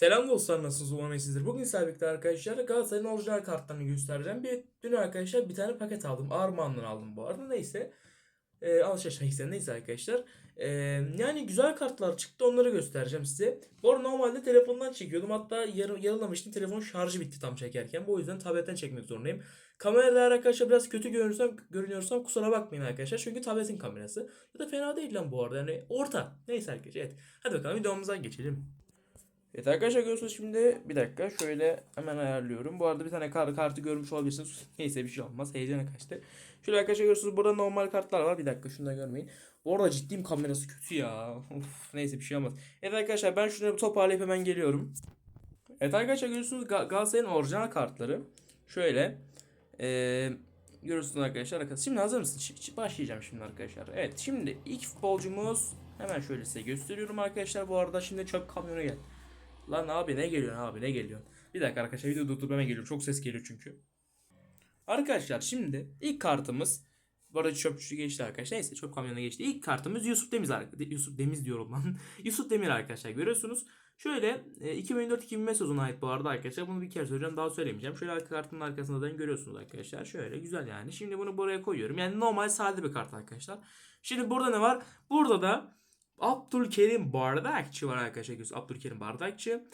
Selam dostlar nasılsınız umarım sizdir. Bugün sizlerle arkadaşlar Galatasaray'ın orijinal kartlarını göstereceğim. Bir, dün arkadaşlar bir tane paket aldım. Armağan'dan aldım bu arada. Neyse. E, alışveriş neyse arkadaşlar. E, yani güzel kartlar çıktı onları göstereceğim size. Bu arada normalde telefondan çekiyordum. Hatta yarı, yarılamıştım. Telefonun şarjı bitti tam çekerken. Bu yüzden tabletten çekmek zorundayım. Kamerada arkadaşlar biraz kötü görünsem, görünüyorsam kusura bakmayın arkadaşlar. Çünkü tabletin kamerası. Ya da fena değil lan bu arada. Yani orta. Neyse arkadaşlar evet. Hadi bakalım videomuza geçelim. Evet arkadaşlar görüyorsunuz şimdi bir dakika şöyle hemen ayarlıyorum. Bu arada bir tane kart, kartı görmüş olabilirsiniz. Neyse bir şey olmaz. Heyecana kaçtı. Şöyle arkadaşlar görüyorsunuz burada normal kartlar var. Bir dakika şunu da görmeyin. Bu arada ciddiyim kamerası kötü ya. Of, neyse bir şey olmaz. Evet arkadaşlar ben şunları toparlayıp hemen geliyorum. Evet arkadaşlar görüyorsunuz Ga- Galatasaray'ın orijinal kartları. Şöyle. Ee, görüyorsunuz arkadaşlar. Şimdi hazır mısın? Başlayacağım şimdi arkadaşlar. Evet şimdi ilk futbolcumuz hemen şöyle size gösteriyorum arkadaşlar. Bu arada şimdi çöp kamyonu gel. Lan abi ne geliyorsun abi ne geliyorsun? Bir dakika arkadaşlar video durdurup hemen geliyorum. Çok ses geliyor çünkü. Arkadaşlar şimdi ilk kartımız bu arada çöpçü geçti arkadaşlar. Neyse çöp kamyonuna geçti. İlk kartımız Yusuf Demir arkadaşlar. Yusuf Demir diyorum lan. Yusuf Demir arkadaşlar görüyorsunuz. Şöyle e, 2024-2025 sezonuna ait bu arada arkadaşlar. Bunu bir kere söyleyeceğim daha söylemeyeceğim. Şöyle arka kartın arkasında da görüyorsunuz arkadaşlar. Şöyle güzel yani. Şimdi bunu buraya koyuyorum. Yani normal sade bir kart arkadaşlar. Şimdi burada ne var? Burada da Abdülkerim Bardakçı var arkadaşlar. Abdülkerim Bardakçı.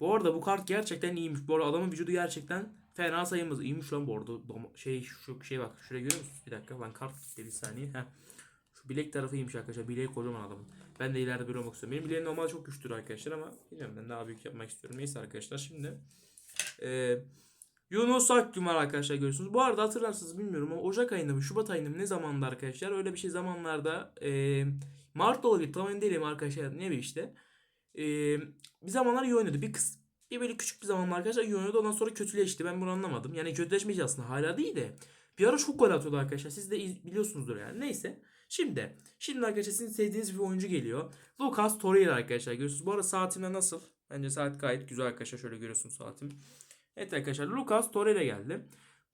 Bu arada bu kart gerçekten iyiymiş. Bu arada adamın vücudu gerçekten fena sayılmaz. İyiymiş lan bu arada. Şey şu şey bak. Şuraya görüyor musunuz? Bir dakika ben kart gitti bir saniye. Heh. Şu bilek tarafı iyiymiş arkadaşlar. Bileği kocaman adamın. Ben de ileride böyle olmak istiyorum. Benim bileğim normal çok güçlüdür arkadaşlar ama bilmiyorum ben daha büyük yapmak istiyorum. Neyse arkadaşlar şimdi. Eee Yunus Akgün var arkadaşlar görüyorsunuz. Bu arada hatırlarsınız bilmiyorum ama Ocak ayında mı Şubat ayında mı ne zamanda arkadaşlar öyle bir şey zamanlarda eee Mart olabilir tam emin değilim arkadaşlar ne bir işte. Eee bir zamanlar iyi oynuyordu. Bir kız bir böyle küçük bir zamanlar arkadaşlar iyi oynuyordu ondan sonra kötüleşti. Ben bunu anlamadım. Yani kötüleşmeyeceği aslında hala değil de. Bir ara çok gol atıyordu arkadaşlar. Siz de biliyorsunuzdur yani. Neyse. Şimdi. Şimdi arkadaşlar sizin sevdiğiniz bir oyuncu geliyor. Lucas Torreira arkadaşlar görüyorsunuz. Bu arada saatimde nasıl? Bence saat gayet güzel arkadaşlar. Şöyle görüyorsunuz saatim. Evet arkadaşlar Lucas Torreira geldi.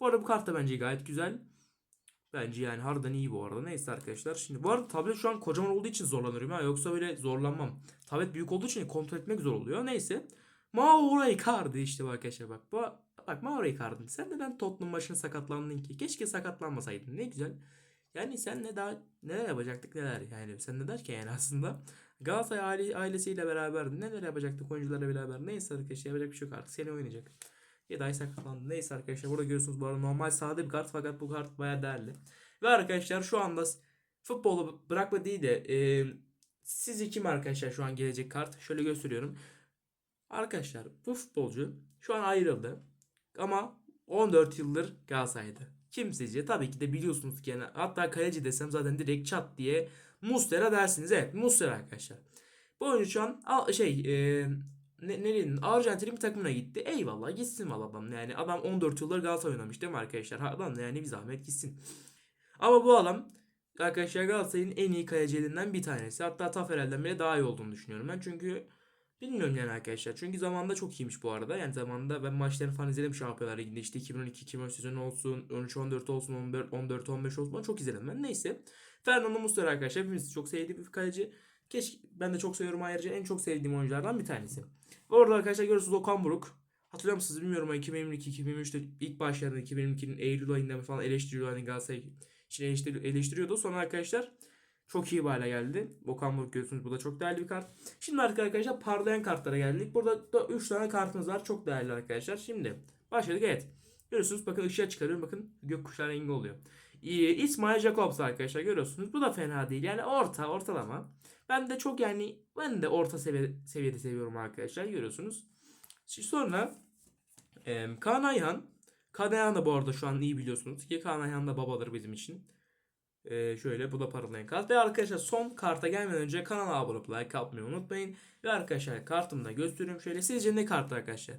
Bu arada bu kart da bence gayet güzel. Bence yani harbiden iyi bu arada. Neyse arkadaşlar. Şimdi bu arada tablet şu an kocaman olduğu için zorlanıyorum ha. Yoksa öyle zorlanmam. Tablet büyük olduğu için kontrol etmek zor oluyor. Neyse. Mauro Icardi işte bu arkadaşlar bak. Bu, bak Mauro Icardi. Sen neden Tottenham maçına sakatlandın ki? Keşke sakatlanmasaydın. Ne güzel. Yani sen ne daha neler yapacaktık neler yani sen ne derken yani aslında Galatasaray aile, ailesiyle beraber neler yapacaktık oyuncularla beraber neyse arkadaşlar yapacak bir şey yok artık seni oynayacak. Yeday sakatlandı. Neyse arkadaşlar burada görüyorsunuz bu arada normal sade bir kart fakat bu kart baya değerli. Ve arkadaşlar şu anda futbolu bırakma değil de e, sizce kim arkadaşlar şu an gelecek kart? Şöyle gösteriyorum. Arkadaşlar bu futbolcu şu an ayrıldı. Ama 14 yıldır Galatasaray'da. Kim sizce? Tabii ki de biliyorsunuz ki yani hatta kaleci desem zaten direkt çat diye Muslera dersiniz. Evet Muslera arkadaşlar. Bu oyuncu şu an şey e, ne, nerenin Arjantin'in bir takımına gitti. Eyvallah gitsin valla adam. Yani adam 14 yıldır Galatasaray oynamış değil mi arkadaşlar? Adam da yani bir zahmet gitsin. Ama bu adam arkadaşlar Galatasaray'ın en iyi kalecilerinden bir tanesi. Hatta Taferel'den bile daha iyi olduğunu düşünüyorum ben. Çünkü bilmiyorum yani arkadaşlar. Çünkü zamanında çok iyiymiş bu arada. Yani zamanında ben maçlarını falan izledim Şampiyonlar Ligi'nde. işte 2012-2013 sezonu olsun, 13-14 olsun, 14-15 olsun. Çok izledim ben. Neyse. Fernando Muslera arkadaşlar hepimiz çok sevdiği bir kaleci. Keşke ben de çok seviyorum ayrıca en çok sevdiğim oyunculardan bir tanesi. Orada arkadaşlar görüyorsunuz Okan Buruk. Hatırlıyor musunuz bilmiyorum ama 2022-2023'te ilk başlarında 2022'nin Eylül ayında falan eleştiriyordu hani Galatasaray için eleştiri- eleştiriyordu. Sonra arkadaşlar çok iyi bir hale geldi. Okan Buruk görüyorsunuz bu da çok değerli bir kart. Şimdi arkadaşlar parlayan kartlara geldik. Burada da 3 tane kartımız var. Çok değerli arkadaşlar. Şimdi başladık evet. Görüyorsunuz bakın ışığa çıkarıyorum. Bakın gökkuşağı rengi oluyor. İsmail Jacobs arkadaşlar görüyorsunuz. Bu da fena değil. Yani orta ortalama. Ben de çok yani ben de orta seviye, seviyede seviyorum arkadaşlar. Görüyorsunuz. Şimdi sonra e, Kaan Ayhan. Kaan Ayhan da bu arada şu an iyi biliyorsunuz ki Kaan Ayhan da babadır bizim için. E, şöyle bu da paralayan kart. Ve arkadaşlar son karta gelmeden önce kanala abone olup like atmayı unutmayın. Ve arkadaşlar kartımı da gösteriyorum şöyle. Sizce ne kartı arkadaşlar?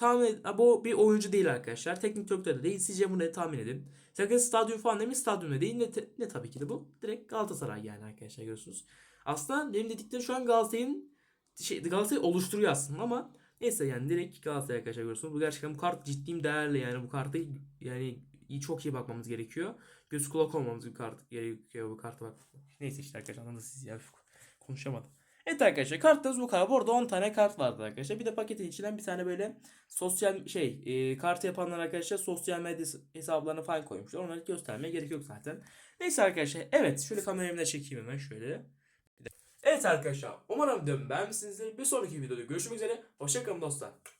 Tahmin ed- Ha, bu bir oyuncu değil arkadaşlar. Teknik direktör de değil. Sizce bu ne tahmin edin. Sakın stadyum falan demeyin. Stadyumda değil. Ne, ne tabii ki de bu. Direkt Galatasaray yani arkadaşlar görüyorsunuz. Aslında benim dediklerim şu an Galatasaray'ın şey, Galatasaray oluşturuyor aslında ama neyse yani direkt Galatasaray arkadaşlar görüyorsunuz. Bu gerçekten bu kart ciddiyim değerli yani bu kartı yani iyi, çok iyi bakmamız gerekiyor. Göz kulak olmamız bir kart gerekiyor bu karta bak. Neyse işte arkadaşlar anladınız siz ya. Konuşamadım. Evet arkadaşlar kartlarımız bu kadar. Bu arada 10 tane kart vardı arkadaşlar. Bir de paketin içinden bir tane böyle sosyal şey e, kartı yapanlar arkadaşlar sosyal medya hesaplarını falan koymuşlar. Onları göstermeye gerek yok zaten. Neyse arkadaşlar evet şöyle kameramı da çekeyim hemen şöyle. Evet arkadaşlar umarım videomu beğenmişsinizdir. Bir sonraki videoda görüşmek üzere. Hoşçakalın dostlar.